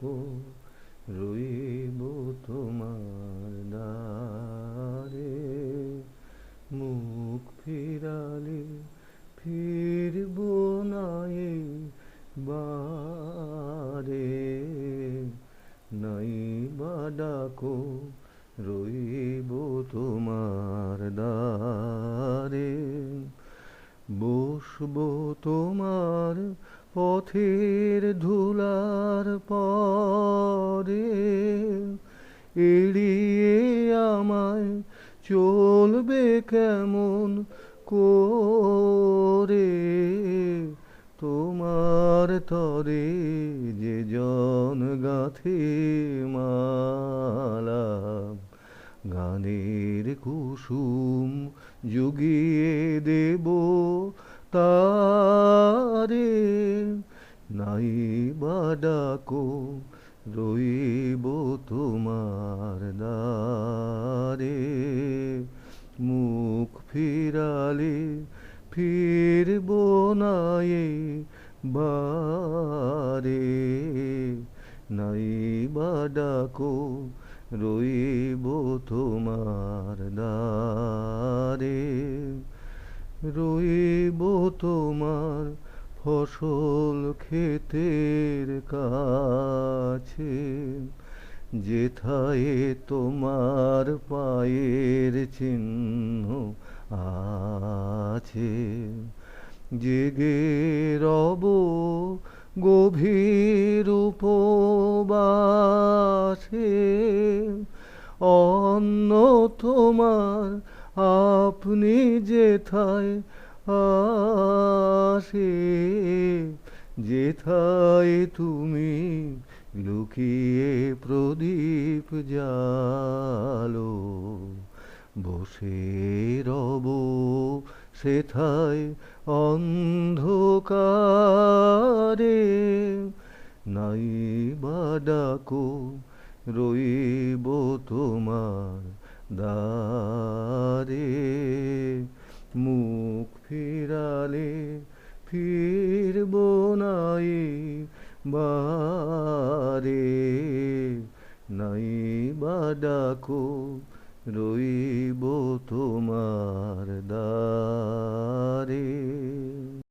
ডাকো রইব তোমার দ্বারে। মুখ ফিরালে ফিরব না এই বারে। নাই বা ডাকো, রইব তোমার দ্বারে। বসবো তোমার পথের ধুলার পরে এড়িয়ে আমায় চলবে কেমন করে? তোমার তরে যে জন গাথে মালা, গানের কুসুম জুগিয়ে দেব তারে নাই বা ডাকো রইব তোমার দ্বারে। মুখ ফিরালে ফিরব না এই বারে। নাই বা ডাকো রইব তোমার দ্বারে। রইব তোমার ফসল ক্ষেতের কাছে। যেথায় তোমার পায়ের চিহ্ন আছে। জেগে রব গভীর উপবাসে। অন্য তোমার আপনি যেথায় আসে যেথায় তুমি লুকিয়ে প্রদীপ জালো বসে রব সেথায় অন্ধকারে, নাই বা ডাকো রইব তোমার দ্বারে। মুখ ফিরালে ফিরব নাই বারে। নাই বা ডাকো রইব